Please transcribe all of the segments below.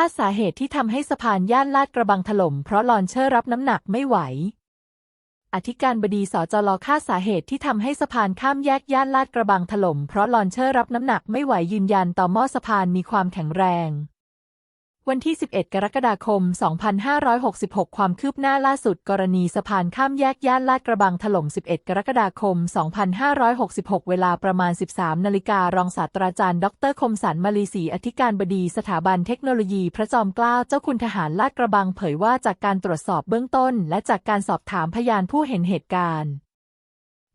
คาดสาเหตุที่ทำให้สะพานย่านลาดกระบังถล่มเพราะลอนเชอร์รับน้ำหนักไม่ไหว อธิการบดีสจลคาดสาเหตุที่ทำให้สะพานข้ามแยกย่านลาดกระบังถล่มเพราะลอนเชอร์รับน้ำหนักไม่ไหวยืนยันต่อหม้อสะพานมีความแข็งแรง วันที่ 11 กรกฎาคม 2566 ความคืบหน้าล่าสุดกรณีสะพานข้ามแยกย่านลาดกระบังถล่ม 11 กรกฎาคม 2566 เวลาประมาณ 13 นาฬิการองศาสตราจารย์ ดร คมสันมาลีศรีอธิการบดีสถาบันเทคโนโลยีพระจอมเกล้าเจ้าคุณทหารลาดกระบังเผยว่าจากการตรวจสอบเบื้องต้น และจากการสอบถามพยานผู้เห็นเหตุการณ์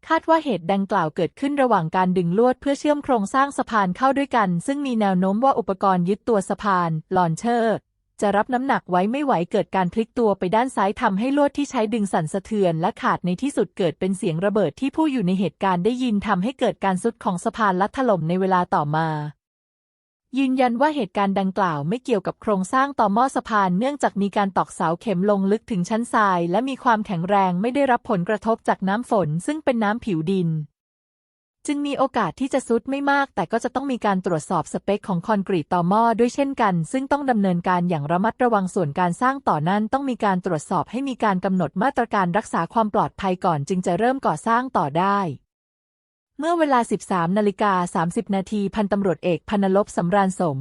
คาดว่าเหตุดังกล่าวเกิดขึ้นระหว่างการดึงลวดเพื่อเชื่อมโครงสร้างสะพานเข้าด้วยกัน ซึ่งมีแนวโน้มว่าอุปกรณ์ยึดตัวสะพานลอนเชอร์ จะรับน้ำหนักไว้ไม่ไหวเกิดการพลิกตัวไปด้านซ้ายทำให้ลวดที่ใช้ดึงสั่นสะเทือนและขาดในที่สุดเกิดเป็นเสียงระเบิดที่ผู้อยู่ในเหตุการณ์ได้ยินทำให้เกิดการสุดของสะพานและถล่มในเวลาต่อมา ยืนยันว่าเหตุการณ์ดังกล่าวไม่เกี่ยวกับโครงสร้างต่อหม้อสะพานเนื่องจากมีการตอกเสาเข็มลงลึกถึงชั้นทราย และมีความแข็งแรงไม่ได้รับผลกระทบจากน้ำฝนซึ่งเป็นน้ำผิวดิน จึงมีโอกาสที่จะซุดไม่มาก แต่ก็จะต้องมีการตรวจสอบสเปคของคอนกรีตต่อหม้อด้วยเช่นกัน ซึ่งต้องดำเนินการอย่างระมัดระวังส่วนการสร้างต่อนั้นต้องมีการตรวจสอบให้มีการกำหนดมาตรการรักษาความปลอดภัยก่อน จึงจะเริ่มก่อสร้างต่อได้ เมื่อเวลา 13นาฬิกา30 นาทีพันตำรวจเอกพนลบสำราญสม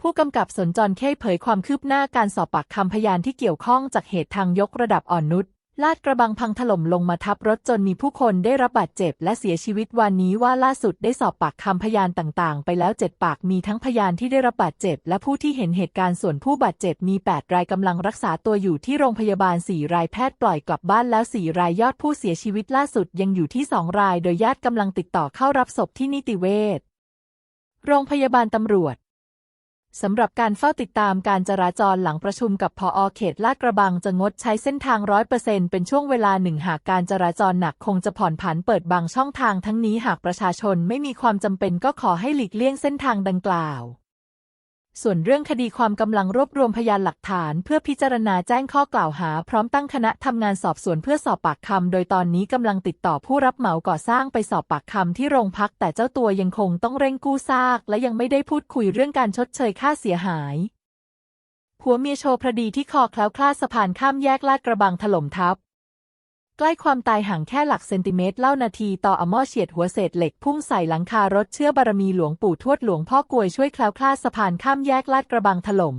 ผู้กำกับสนจรเข้เผยความคืบหน้าการสอบปากคำพยานที่เกี่ยวข้องจากเหตุทางยกระดับอ่อนนุช ลาดกระบังพังถล่มลงมาทับรถจนมีผู้คนได้รับบาดเจ็บและเสียชีวิตวันนี้ว่าล่าสุดได้สอบปากคำพยานต่างๆ ไปแล้วเจ็ดปากมีทั้งพยานที่ได้รับบาดเจ็บ และผู้ที่เห็นเหตุการณ์ส่วนผู้บาดเจ็บมี 8 รายกำลังรักษาตัวอยู่ที่โรงพยาบาล 4 รายแพทย์ปล่อยกลับบ้านแล้ว 4 รายยอดผู้เสียชีวิตล่าสุดยังอยู่ที่ 2 ราย โดยญาติกำลังติดต่อเข้ารับศพที่นิติเวชโรงพยาบาลตำรวจ สำหรับการเฝ้าติดตามการจราจรหลังประชุมกับพอเขตลาดกระบังจะงดใช้เส้นทางร้อยเปอร์เซ็นเป็นช่วงเวลาหนึ่งหากการจราจรหนักคงจะผ่อนผันเปิดบางช่องทางทั้งนี้หากประชาชนไม่มีความจำเป็นก็ขอให้หลีกเลี่ยงเส้นทางดังกล่าว ส่วนเรื่องคดีความกำลังรวบรวมพยานหลักฐาน เพื่อพิจารณาแจ้งข้อกล่าวหา พร้อมตั้งคณะทำงานสอบสวนเพื่อสอบปากคำ โดยตอนนี้กำลังติดต่อผู้รับเหมาก่อสร้างไปสอบปากคำที่โรงพัก แต่เจ้าตัวยังคงต้องเร่งกู้ซาก และยังไม่ได้พูดคุยเรื่องการชดเชยค่าเสียหายผัวเมียโชว์พระดีที่คอแคล้วคลาดสะพานข้ามแยกลาดกระบังถล่มทับ ใกล้ความตายห่างแค่หลักเซนติเมตรเล่านาทีต่ออมอเฉียดหัวเศษเหล็กพุ่งใส่หลังคารถเชื่อบารมีหลวงปู่ทวดหลวงพ่อกลวยช่วยแคล้วคลาดสะพานข้ามแยกลาดกระบังถล่ม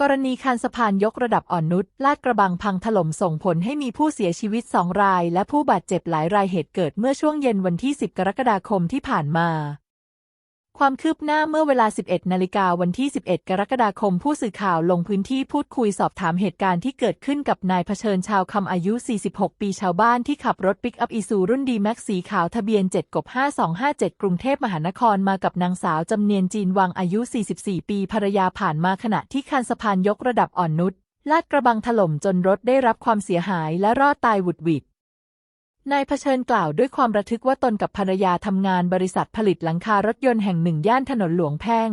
กรณีคานสะพานยกระดับอ่อนนุชลาดกระบังพังถล่มส่งผลให้มีผู้เสียชีวิตสองราย และผู้บาดเจ็บหลายรายเหตุเกิดเมื่อช่วงเย็นวันที่ 10 กรกฎาคมที่ผ่านมา ความคืบหน้าเมื่อเวลา 11 นาฬิกาวันที่ 11 กรกฎาคม ผู้สื่อข่าวลงพื้นที่พูดคุยสอบถามเหตุการณ์ที่เกิดขึ้นกับนายเผชิญชาวคำอายุ 46 ปีชาวบ้านที่ขับรถปิกอัพอีซูรุ่นดีแม็กสีขาวทะเบียน 7 กบ 5257 กรุงเทพมหานครมากับนางสาวจำเนียนจีนวังอายุ 44 ปีภรรยาผ่านมาขณะที่คันสะพานยกระดับอ่อนนุชลาดกระบังถล่มจนรถได้รับความเสียหายและรอดตายหวุดหวิด นายเผชิญกล่าวด้วยความระทึกว่าตนกับภรรยาทำงานบริษัทผลิตหลังคารถยนต์แห่งหนึ่งย่านถนนหลวงแพ่ง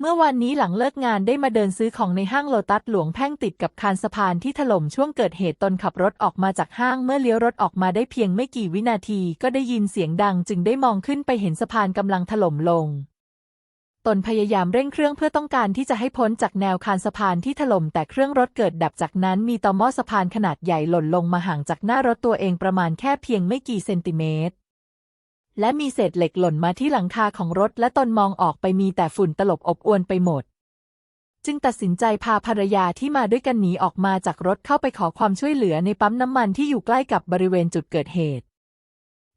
เมื่อวันนี้หลังเลิกงานได้มาเดินซื้อของในห้างโลตัสหลวงแพ่งติดกับคานสะพานที่ถล่มช่วงเกิดเหตุตนขับรถออกมาจากห้างเมื่อเลี้ยวรถออกมาได้เพียงไม่กี่วินาทีก็ได้ยินเสียงดังจึงได้มองขึ้นไปเห็นสะพานกำลังถล่มลง ตนพยายามเร่งเครื่องเพื่อต้องการที่จะให้พ้นจากแนวคานสะพานที่ถล่มแต่เครื่องรถเกิดดับจากนั้นมีตอมอสะพานขนาดใหญ่หล่นลงมาห่างจากหน้ารถตัวเองประมาณแค่เพียงไม่กี่เซนติเมตร และมีเศษเหล็กหล่นมาที่หลังคาของรถและตนมองออกไปมีแต่ฝุ่นตลบอบอวนไปหมด จึงตัดสินใจพาภรรยาที่มาด้วยกันหนีออกมาจากรถเข้าไปขอความช่วยเหลือในปั๊มน้ำมันที่อยู่ใกล้กับบริเวณจุดเกิดเหตุ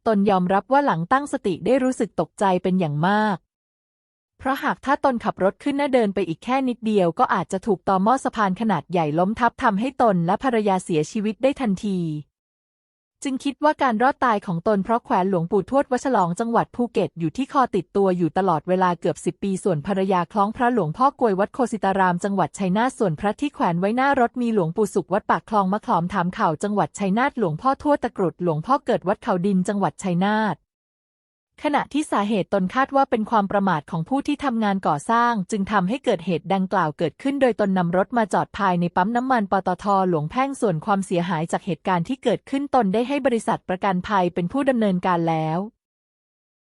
ตนยอมรับว่าหลังตั้งสติได้รู้สึกตกใจเป็นอย่างมาก เพราะหากถ้าตนขับรถขึ้นหน้าเดินไปอีกแค่นิดเดียวก็อาจจะถูกตอหม้อสะพานขนาดใหญ่ล้มทับทำให้ตนและภรรยาเสียชีวิตได้ทันที จึงคิดว่าการรอดตายของตนเพราะแขวนหลวงปู่ทวดวัดฉลองจังหวัดภูเก็ตอยู่ที่คอติดตัวอยู่ตลอดเวลาเกือบสิบปีส่วนภรรยาคล้องพระหลวงพ่อกลวยวัดโคสิตารามจังหวัดชัยนาทส่วนพระที่แขวนไว้หน้ารถมีหลวงปู่สุขวัดปากคลองมะขลอมถามข่าวจังหวัดชัยนาทหลวงพ่อทวดตะกรุดหลวงพ่อเกิดวัดเขาดินจังหวัดชัยนาท ขณะที่สาเหตุตนคาดว่าเป็นความประมาทของผู้ที่ทำงานก่อสร้าง จึงทำให้เกิดเหตุดังกล่าวเกิดขึ้น โดยตนนำรถมาจอดภายในปั๊มน้ำมันปตทหลวงแพ่งส่วนความเสียหายจากเหตุการณ์ที่เกิดขึ้นตนได้ให้บริษัทประกันภัยเป็นผู้ดำเนินการแล้ว